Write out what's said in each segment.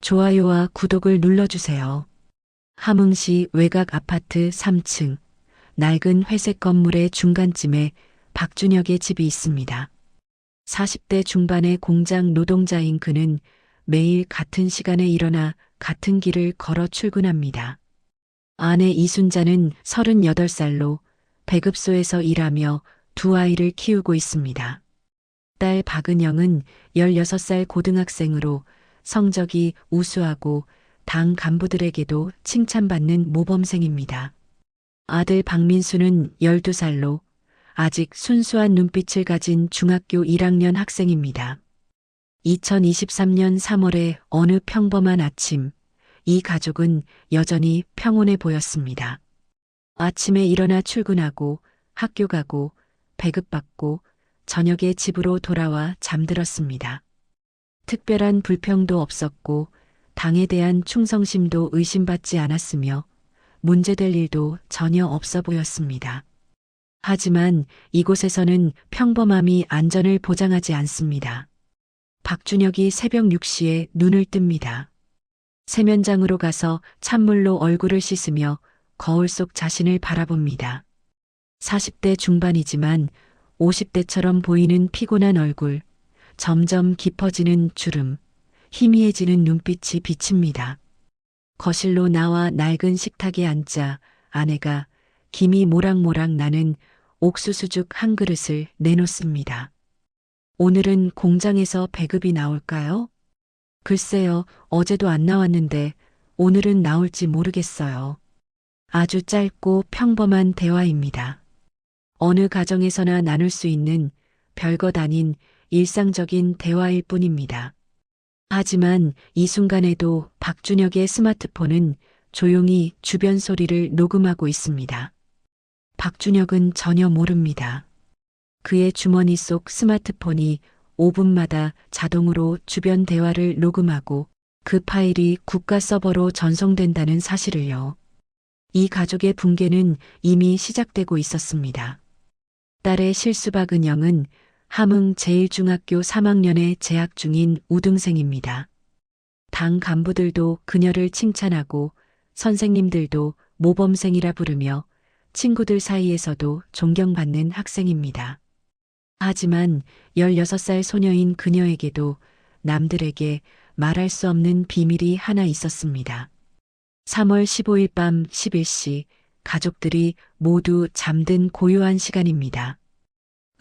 좋아요와 구독을 눌러주세요. 함흥시 외곽 아파트 3층 낡은 회색 건물의 중간쯤에 박준혁의 집이 있습니다. 40대 중반의 공장 노동자인 그는 매일 같은 시간에 일어나 같은 길을 걸어 출근합니다. 아내 이순자는 38살로 배급소에서 일하며 두 아이를 키우고 있습니다. 딸 박은영은 16살 고등학생으로 성적이 우수하고 당 간부들에게도 칭찬받는 모범생입니다. 아들 박민수는 12살로 아직 순수한 눈빛을 가진 중학교 1학년 학생입니다. 2023년 3월의 어느 평범한 아침, 이 가족은 여전히 평온해 보였습니다. 아침에 일어나 출근하고 학교 가고 배급받고 저녁에 집으로 돌아와 잠들었습니다. 특별한 불평도 없었고 당에 대한 충성심도 의심받지 않았으며 문제될 일도 전혀 없어 보였습니다. 하지만 이곳에서는 평범함이 안전을 보장하지 않습니다. 박준혁이 새벽 6시에 눈을 뜹니다. 세면장으로 가서 찬물로 얼굴을 씻으며 거울 속 자신을 바라봅니다. 40대 중반이지만 50대처럼 보이는 피곤한 얼굴, 점점 깊어지는 주름, 희미해지는 눈빛이 비칩니다. 거실로 나와 낡은 식탁에 앉자 아내가 김이 모락모락 나는 옥수수죽 한 그릇을 내놓습니다. 오늘은 공장에서 배급이 나올까요? 글쎄요, 어제도 안 나왔는데 오늘은 나올지 모르겠어요. 아주 짧고 평범한 대화입니다. 어느 가정에서나 나눌 수 있는 별것 아닌 일상적인 대화일 뿐입니다. 하지만 이 순간에도 박준혁의 스마트폰은 조용히 주변 소리를 녹음하고 있습니다. 박준혁은 전혀 모릅니다. 그의 주머니 속 스마트폰이 5분마다 자동으로 주변 대화를 녹음하고 그 파일이 국가 서버로 전송된다는 사실을요. 이 가족의 붕괴는 이미 시작되고 있었습니다. 딸의 실수 박 은영은 함흥 제1중학교 3학년에 재학 중인 우등생입니다. 당 간부들도 그녀를 칭찬하고 선생님들도 모범생이라 부르며 친구들 사이에서도 존경받는 학생입니다. 하지만 16살 소녀인 그녀에게도 남들에게 말할 수 없는 비밀이 하나 있었습니다. 3월 15일 밤 11시 가족들이 모두 잠든 고요한 시간입니다.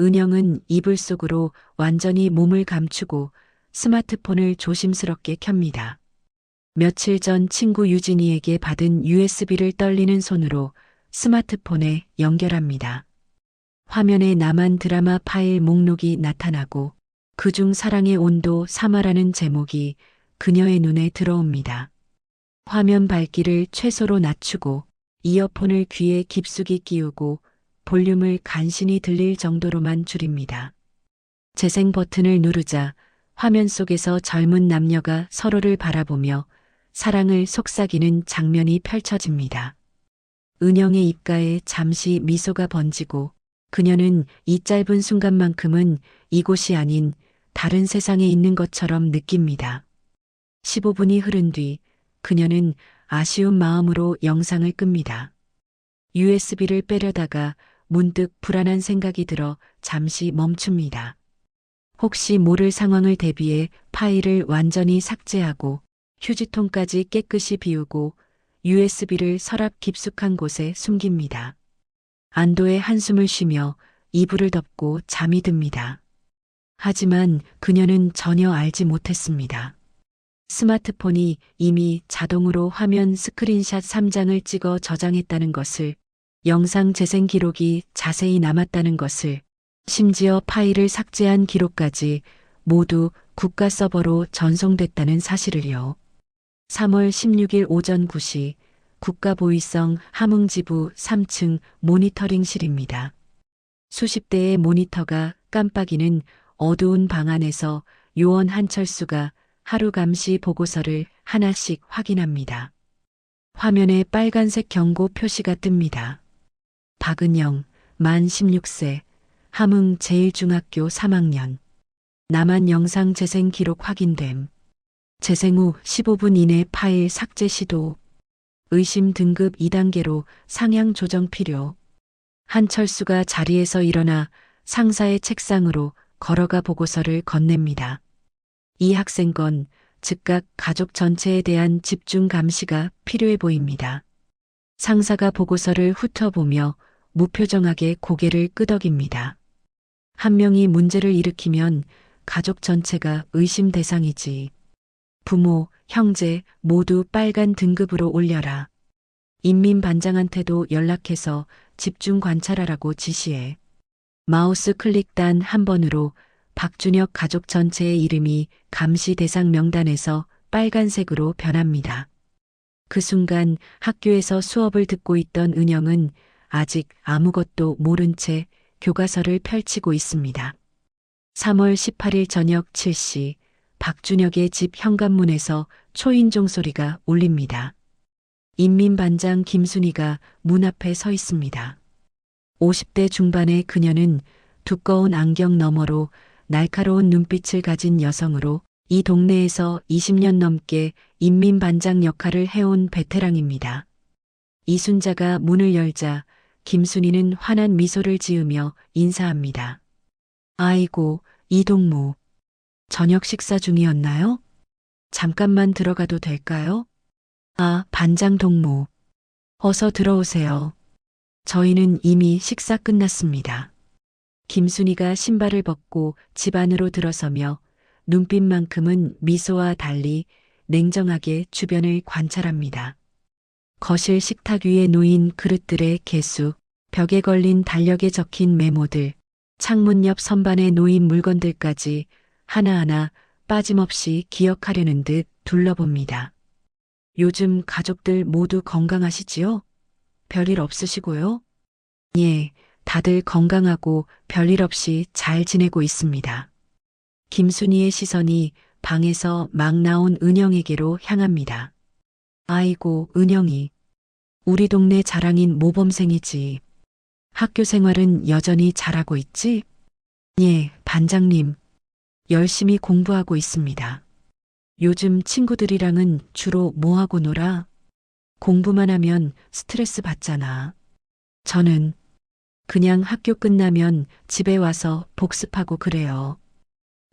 은영은 이불 속으로 완전히 몸을 감추고 스마트폰을 조심스럽게 켭니다. 며칠 전 친구 유진이에게 받은 USB를 떨리는 손으로 스마트폰에 연결합니다. 화면에 남한 드라마 파일 목록이 나타나고 그중 사랑의 온도 3화라는 제목이 그녀의 눈에 들어옵니다. 화면 밝기를 최소로 낮추고 이어폰을 귀에 깊숙이 끼우고 볼륨을 간신히 들릴 정도로만 줄입니다. 재생 버튼을 누르자 화면 속에서 젊은 남녀가 서로를 바라보며 사랑을 속삭이는 장면이 펼쳐집니다. 은영의 입가에 잠시 미소가 번지고 그녀는 이 짧은 순간만큼은 이곳이 아닌 다른 세상에 있는 것처럼 느낍니다. 15분이 흐른 뒤 그녀는 아쉬운 마음으로 영상을 끕니다. USB를 빼려다가 문득 불안한 생각이 들어 잠시 멈춥니다. 혹시 모를 상황을 대비해 파일을 완전히 삭제하고 휴지통까지 깨끗이 비우고 USB를 서랍 깊숙한 곳에 숨깁니다. 안도의 한숨을 쉬며 이불을 덮고 잠이 듭니다. 하지만 그녀는 전혀 알지 못했습니다. 스마트폰이 이미 자동으로 화면 스크린샷 3장을 찍어 저장했다는 것을, 영상 재생 기록이 자세히 남았다는 것을, 심지어 파일을 삭제한 기록까지 모두 국가 서버로 전송됐다는 사실을요. 3월 16일 오전 9시 국가 보위성 함흥지부 3층 모니터링실입니다. 수십 대의 모니터가 깜빡이는 어두운 방 안에서 요원 한철수가 하루 감시 보고서를 하나씩 확인합니다. 화면에 빨간색 경고 표시가 뜹니다. 박은영, 만 16세, 함흥 제1중학교 3학년. 남한 영상 재생 기록 확인됨. 재생 후 15분 이내 파일 삭제 시도. 의심 등급 2단계로 상향 조정 필요. 한철수가 자리에서 일어나 상사의 책상으로 걸어가 보고서를 건넵니다. 이 학생 건 즉각 가족 전체에 대한 집중 감시가 필요해 보입니다. 상사가 보고서를 훑어보며 무표정하게 고개를 끄덕입니다. 한 명이 문제를 일으키면 가족 전체가 의심 대상이지. 부모, 형제 모두 빨간 등급으로 올려라. 인민반장한테도 연락해서 집중 관찰하라고 지시해. 마우스 클릭 단 한 번으로 박준혁 가족 전체의 이름이 감시 대상 명단에서 빨간색으로 변합니다. 그 순간 학교에서 수업을 듣고 있던 은영은 아직 아무것도 모른 채 교과서를 펼치고 있습니다. 3월 18일 저녁 7시 박준혁의 집 현관문에서 초인종 소리가 울립니다. 인민반장 김순희가 문 앞에 서 있습니다. 50대 중반의 그녀는 두꺼운 안경 너머로 날카로운 눈빛을 가진 여성으로 이 동네에서 20년 넘게 인민반장 역할을 해온 베테랑입니다. 이순자가 문을 열자 김순희는 환한 미소를 지으며 인사합니다. 아이고, 이동무. 저녁 식사 중이었나요? 잠깐만 들어가도 될까요? 아, 반장 동무. 어서 들어오세요. 저희는 이미 식사 끝났습니다. 김순희가 신발을 벗고 집 안으로 들어서며 눈빛만큼은 미소와 달리 냉정하게 주변을 관찰합니다. 거실 식탁 위에 놓인 그릇들의 개수, 벽에 걸린 달력에 적힌 메모들, 창문 옆 선반에 놓인 물건들까지 하나하나 빠짐없이 기억하려는 듯 둘러봅니다. 요즘 가족들 모두 건강하시지요? 별일 없으시고요? 예, 다들 건강하고 별일 없이 잘 지내고 있습니다. 김순희의 시선이 방에서 막 나온 은영에게로 향합니다. 아이고, 은영이. 우리 동네 자랑인 모범생이지. 학교 생활은 여전히 잘하고 있지? 예, 반장님. 열심히 공부하고 있습니다. 요즘 친구들이랑은 주로 뭐하고 놀아? 공부만 하면 스트레스 받잖아. 저는 그냥 학교 끝나면 집에 와서 복습하고 그래요.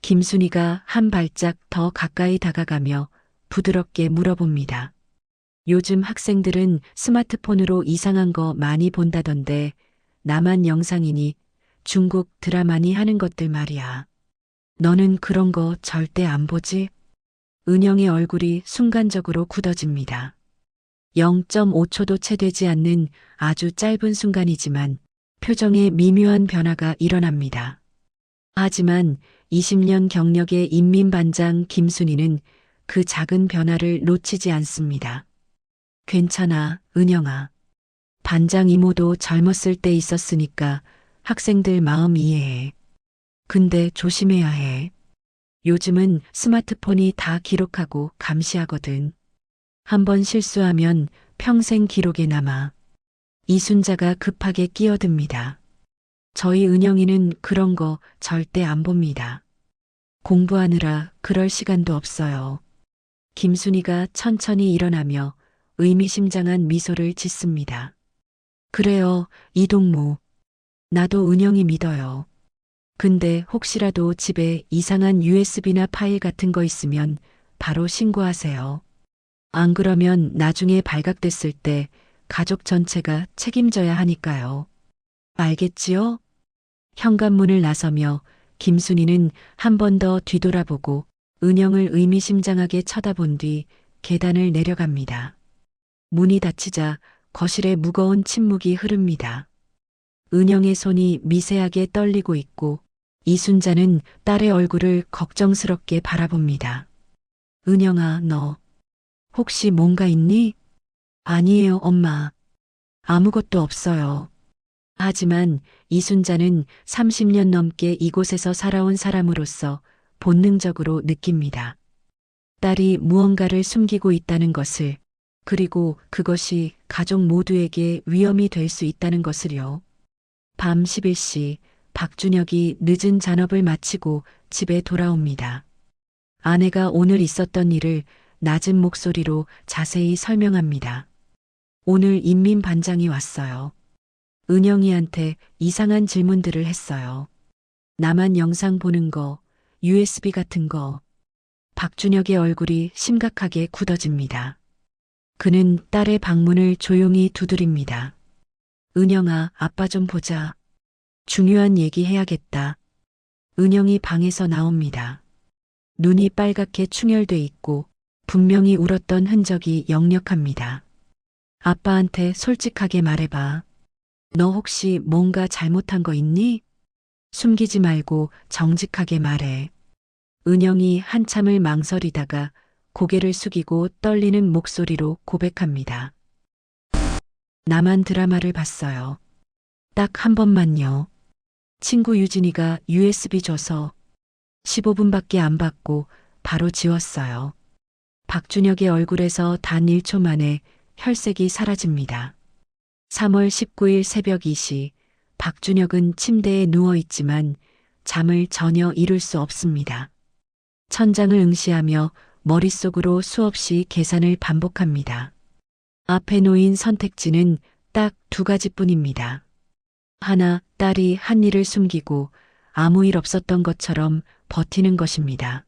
김순희가 한 발짝 더 가까이 다가가며 부드럽게 물어봅니다. 요즘 학생들은 스마트폰으로 이상한 거 많이 본다던데 나만 영상이니 중국 드라마니 하는 것들 말이야. 너는 그런 거 절대 안 보지? 은영의 얼굴이 순간적으로 굳어집니다. 0.5초도 채 되지 않는 아주 짧은 순간이지만 표정에 미묘한 변화가 일어납니다. 하지만 20년 경력의 인민반장 김순희는 그 작은 변화를 놓치지 않습니다. 괜찮아, 은영아. 반장 이모도 젊었을 때 있었으니까 학생들 마음 이해해. 근데 조심해야 해. 요즘은 스마트폰이 다 기록하고 감시하거든. 한번 실수하면 평생 기록에 남아. 이순자가 급하게 끼어듭니다. 저희 은영이는 그런 거 절대 안 봅니다. 공부하느라 그럴 시간도 없어요. 김순희가 천천히 일어나며 의미심장한 미소를 짓습니다. 그래요, 이동무. 나도 은영이 믿어요. 근데 혹시라도 집에 이상한 USB나 파일 같은 거 있으면 바로 신고하세요. 안 그러면 나중에 발각됐을 때 가족 전체가 책임져야 하니까요. 알겠지요? 현관문을 나서며 김순희는 한 번 더 뒤돌아보고 은영을 의미심장하게 쳐다본 뒤 계단을 내려갑니다. 문이 닫히자 거실에 무거운 침묵이 흐릅니다. 은영의 손이 미세하게 떨리고 있고 이순자는 딸의 얼굴을 걱정스럽게 바라봅니다. 은영아, 너 혹시 뭔가 있니? 아니에요, 엄마. 아무것도 없어요. 하지만 이순자는 30년 넘게 이곳에서 살아온 사람으로서 본능적으로 느낍니다. 딸이 무언가를 숨기고 있다는 것을, 그리고 그것이 가족 모두에게 위험이 될 수 있다는 것을요. 밤 11시 박준혁이 늦은 잔업을 마치고 집에 돌아옵니다. 아내가 오늘 있었던 일을 낮은 목소리로 자세히 설명합니다. 오늘 인민반장이 왔어요. 은영이한테 이상한 질문들을 했어요. 나만 영상 보는 거, USB 같은 거. 박준혁의 얼굴이 심각하게 굳어집니다. 그는 딸의 방문을 조용히 두드립니다. 은영아, 아빠 좀 보자. 중요한 얘기 해야겠다. 은영이 방에서 나옵니다. 눈이 빨갛게 충혈돼 있고 분명히 울었던 흔적이 역력합니다. 아빠한테 솔직하게 말해봐. 너 혹시 뭔가 잘못한 거 있니? 숨기지 말고 정직하게 말해. 은영이 한참을 망설이다가 고개를 숙이고 떨리는 목소리로 고백합니다. 나만 드라마를 봤어요. 딱 한 번만요. 친구 유진이가 USB 줘서 15분밖에 안 받고 바로 지웠어요. 박준혁의 얼굴에서 단 1초 만에 혈색이 사라집니다. 3월 19일 새벽 2시 박준혁은 침대에 누워 있지만 잠을 전혀 이룰 수 없습니다. 천장을 응시하며 머릿속으로 수없이 계산을 반복합니다. 앞에 놓인 선택지는 딱 두 가지뿐입니다. 하나, 딸이 한 일을 숨기고 아무 일 없었던 것처럼 버티는 것입니다.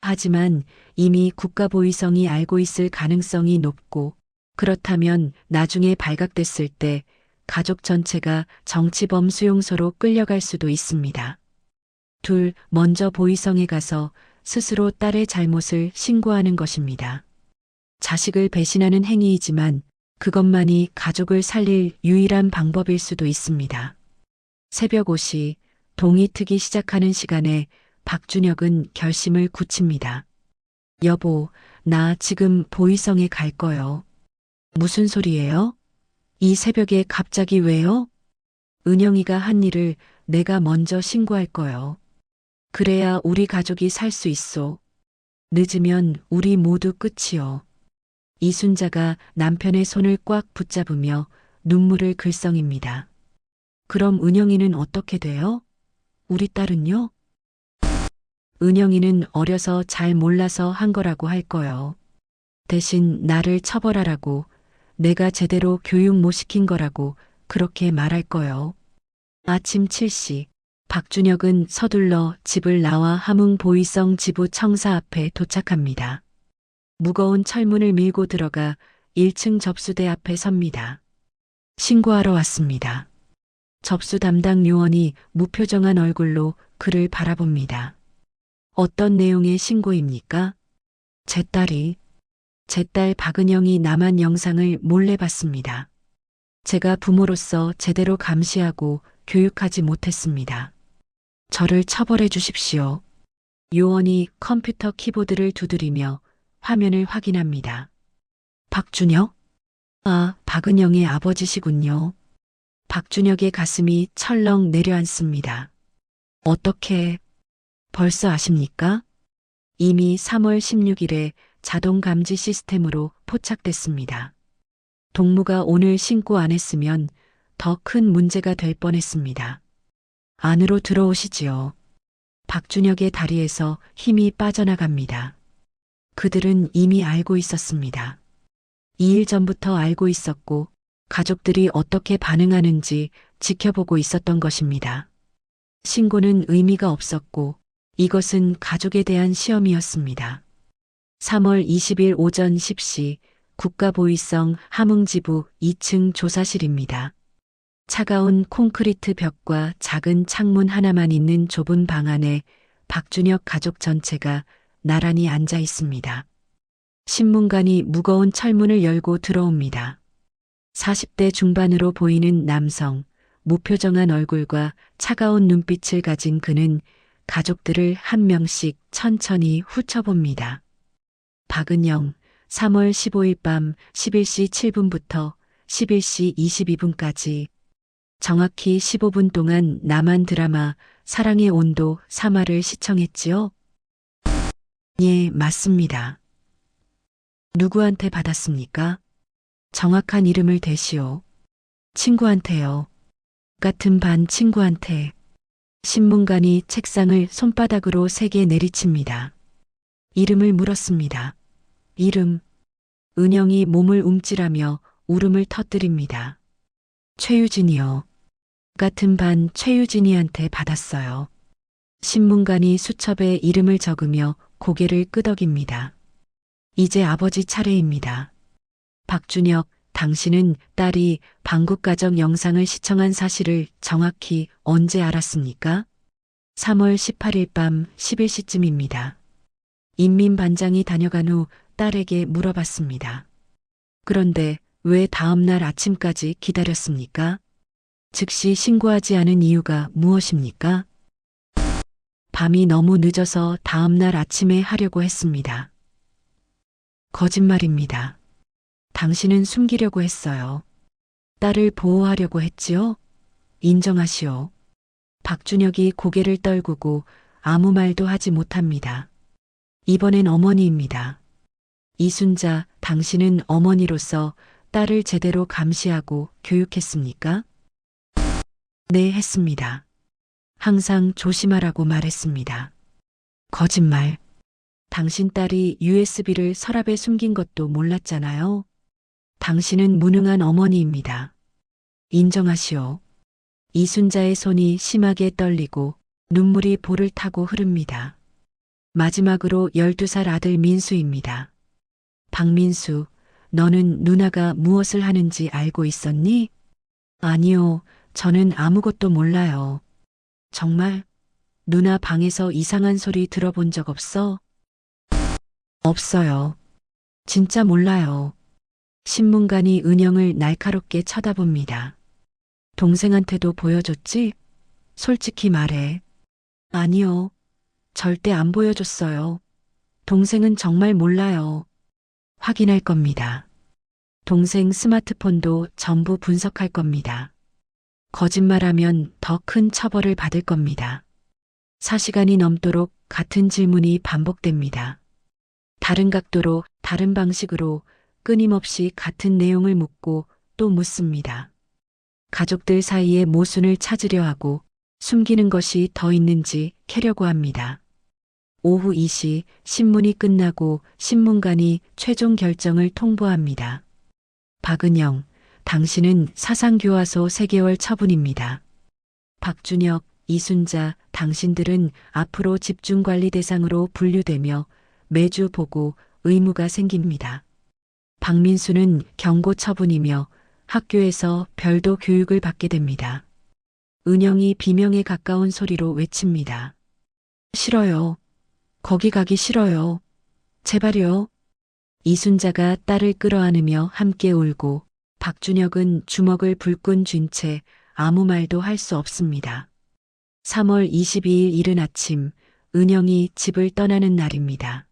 하지만 이미 국가보위성이 알고 있을 가능성이 높고 그렇다면 나중에 발각됐을 때 가족 전체가 정치범 수용소로 끌려갈 수도 있습니다. 둘, 먼저 보위성에 가서 스스로 딸의 잘못을 신고하는 것입니다. 자식을 배신하는 행위이지만 그것만이 가족을 살릴 유일한 방법일 수도 있습니다. 새벽 5시 동이 트기 시작하는 시간에 박준혁은 결심을 굳힙니다. 여보, 나 지금 보이성에 갈 거요. 무슨 소리예요? 이 새벽에 갑자기 왜요? 은영이가 한 일을 내가 먼저 신고할 거요. 그래야 우리 가족이 살 수 있어. 늦으면 우리 모두 끝이요. 이순자가 남편의 손을 꽉 붙잡으며 눈물을 글썽입니다. 그럼 은영이는 어떻게 돼요? 우리 딸은요? 은영이는 어려서 잘 몰라서 한 거라고 할 거요. 대신 나를 처벌하라고 내가 제대로 교육 못 시킨 거라고 그렇게 말할 거요. 아침 7시 박준혁은 서둘러 집을 나와 함흥 보이성 지부 청사 앞에 도착합니다. 무거운 철문을 밀고 들어가 1층 접수대 앞에 섭니다. 신고하러 왔습니다. 접수 담당 요원이 무표정한 얼굴로 그를 바라봅니다. 어떤 내용의 신고입니까? 제 딸이, 제 딸 박은영이 남한 영상을 몰래 봤습니다. 제가 부모로서 제대로 감시하고 교육하지 못했습니다. 저를 처벌해 주십시오. 요원이 컴퓨터 키보드를 두드리며 화면을 확인합니다. 박준혁? 아, 박은영의 아버지시군요. 박준혁의 가슴이 철렁 내려앉습니다. 어떻게 벌써 아십니까? 이미 3월 16일에 자동 감지 시스템으로 포착됐습니다. 동무가 오늘 신고 안 했으면 더 큰 문제가 될 뻔했습니다. 안으로 들어오시지요. 박준혁의 다리에서 힘이 빠져나갑니다. 그들은 이미 알고 있었습니다. 2일 전부터 알고 있었고 가족들이 어떻게 반응하는지 지켜보고 있었던 것입니다. 신고는 의미가 없었고 이것은 가족에 대한 시험이었습니다. 3월 20일 오전 10시 국가보위성 함흥지부 2층 조사실입니다. 차가운 콘크리트 벽과 작은 창문 하나만 있는 좁은 방 안에 박준혁 가족 전체가 나란히 앉아 있습니다. 신문관이 무거운 철문을 열고 들어옵니다. 40대 중반으로 보이는 남성, 무표정한 얼굴과 차가운 눈빛을 가진 그는 가족들을 한 명씩 천천히 훑어봅니다. 박은영, 3월 15일 밤 11시 7분부터 11시 22분까지 정확히 15분 동안 남한 드라마 사랑의 온도 3화를 시청했지요? 예, 맞습니다. 누구한테 받았습니까? 정확한 이름을 대시오. 친구한테요. 같은 반 친구한테. 신문관이 책상을 손바닥으로 세게 내리칩니다. 이름을 물었습니다. 이름. 은영이 몸을 움찔하며 울음을 터뜨립니다. 최유진이요. 같은 반 최유진이한테 받았어요. 신문관이 수첩에 이름을 적으며 고개를 끄덕입니다. 이제 아버지 차례입니다. 박준혁, 당신은 딸이 방국가정 영상을 시청한 사실을 정확히 언제 알았습니까? 3월 18일 밤 11시쯤입니다. 인민반장이 다녀간 후 딸에게 물어봤습니다. 그런데 왜 다음날 아침까지 기다렸습니까? 즉시 신고하지 않은 이유가 무엇입니까? 밤이 너무 늦어서 다음날 아침에 하려고 했습니다. 거짓말입니다. 당신은 숨기려고 했어요. 딸을 보호하려고 했지요? 인정하시오. 박준혁이 고개를 떨구고 아무 말도 하지 못합니다. 이번엔 어머니입니다. 이순자, 당신은 어머니로서 딸을 제대로 감시하고 교육했습니까? 네, 했습니다. 항상 조심하라고 말했습니다. 거짓말. 당신 딸이 USB를 서랍에 숨긴 것도 몰랐잖아요. 당신은 무능한 어머니입니다. 인정하시오. 이순자의 손이 심하게 떨리고 눈물이 볼을 타고 흐릅니다. 마지막으로 12살 아들 민수입니다. 박민수, 너는 누나가 무엇을 하는지 알고 있었니? 아니요, 저는 아무것도 몰라요. 정말? 누나 방에서 이상한 소리 들어본 적 없어? 없어요. 진짜 몰라요. 신문관이 은영을 날카롭게 쳐다봅니다. 동생한테도 보여줬지? 솔직히 말해. 아니요. 절대 안 보여줬어요. 동생은 정말 몰라요. 확인할 겁니다. 동생 스마트폰도 전부 분석할 겁니다. 거짓말하면 더 큰 처벌을 받을 겁니다. 4시간이 넘도록 같은 질문이 반복됩니다. 다른 각도로, 다른 방식으로 끊임없이 같은 내용을 묻고 또 묻습니다. 가족들 사이의 모순을 찾으려 하고 숨기는 것이 더 있는지 캐려고 합니다. 오후 2시 신문이 끝나고 신문관이 최종 결정을 통보합니다. 박은영, 당신은 사상교화소 3개월 처분입니다. 박준혁, 이순자, 당신들은 앞으로 집중관리 대상으로 분류되며 매주 보고 의무가 생깁니다. 박민수는 경고 처분이며 학교에서 별도 교육을 받게 됩니다. 은영이 비명에 가까운 소리로 외칩니다. 싫어요. 거기 가기 싫어요. 제발요. 이순자가 딸을 끌어안으며 함께 울고 박준혁은 주먹을 불끈 쥔 채 아무 말도 할 수 없습니다. 3월 22일 이른 아침 은영이 집을 떠나는 날입니다.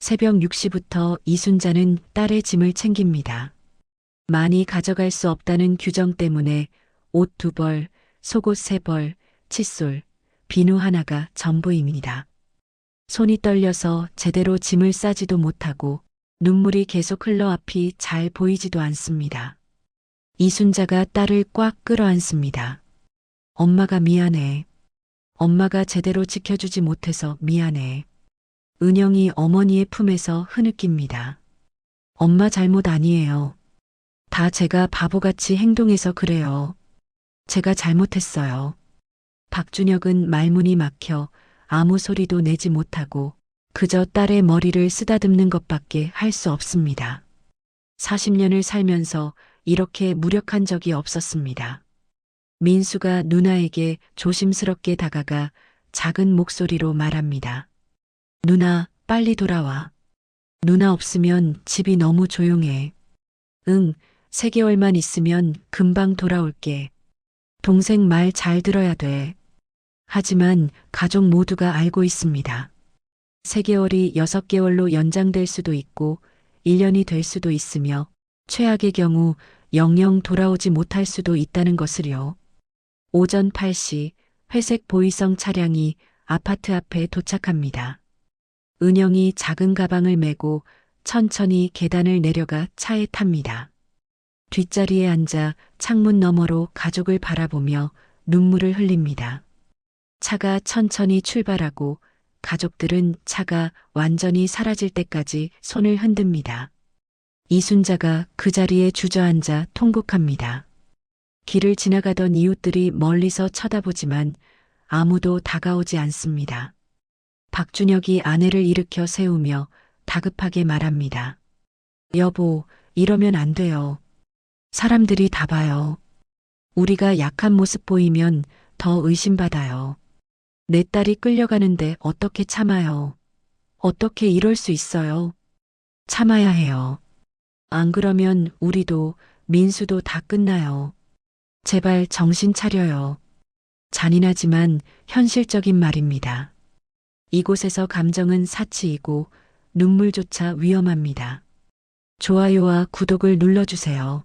새벽 6시부터 이순자는 딸의 짐을 챙깁니다. 많이 가져갈 수 없다는 규정 때문에 옷 두 벌, 속옷 세 벌, 칫솔, 비누 하나가 전부입니다. 손이 떨려서 제대로 짐을 싸지도 못하고 눈물이 계속 흘러 앞이 잘 보이지도 않습니다. 이순자가 딸을 꽉 끌어안습니다. 엄마가 미안해. 엄마가 제대로 지켜주지 못해서 미안해. 은영이 어머니의 품에서 흐느낍니다. 엄마 잘못 아니에요. 다 제가 바보같이 행동해서 그래요. 제가 잘못했어요. 박준혁은 말문이 막혀 아무 소리도 내지 못하고 그저 딸의 머리를 쓰다듬는 것밖에 할 수 없습니다. 40년을 살면서 이렇게 무력한 적이 없었습니다. 민수가 누나에게 조심스럽게 다가가 작은 목소리로 말합니다. 누나, 빨리 돌아와. 누나 없으면 집이 너무 조용해. 응, 3개월만 있으면 금방 돌아올게. 동생 말 잘 들어야 돼. 하지만 가족 모두가 알고 있습니다. 3개월이 6개월로 연장될 수도 있고 1년이 될 수도 있으며 최악의 경우 영영 돌아오지 못할 수도 있다는 것을요. 오전 8시 회색 보이성 차량이 아파트 앞에 도착합니다. 은영이 작은 가방을 메고 천천히 계단을 내려가 차에 탑니다. 뒷자리에 앉아 창문 너머로 가족을 바라보며 눈물을 흘립니다. 차가 천천히 출발하고 가족들은 차가 완전히 사라질 때까지 손을 흔듭니다. 이순자가 그 자리에 주저앉아 통곡합니다. 길을 지나가던 이웃들이 멀리서 쳐다보지만 아무도 다가오지 않습니다. 박준혁이 아내를 일으켜 세우며 다급하게 말합니다. 여보, 이러면 안 돼요. 사람들이 다 봐요. 우리가 약한 모습 보이면 더 의심받아요. 내 딸이 끌려가는데 어떻게 참아요? 어떻게 이럴 수 있어요? 참아야 해요. 안 그러면 우리도 민수도 다 끝나요. 제발 정신 차려요. 잔인하지만 현실적인 말입니다. 이곳에서 감정은 사치이고 눈물조차 위험합니다. 좋아요와 구독을 눌러주세요.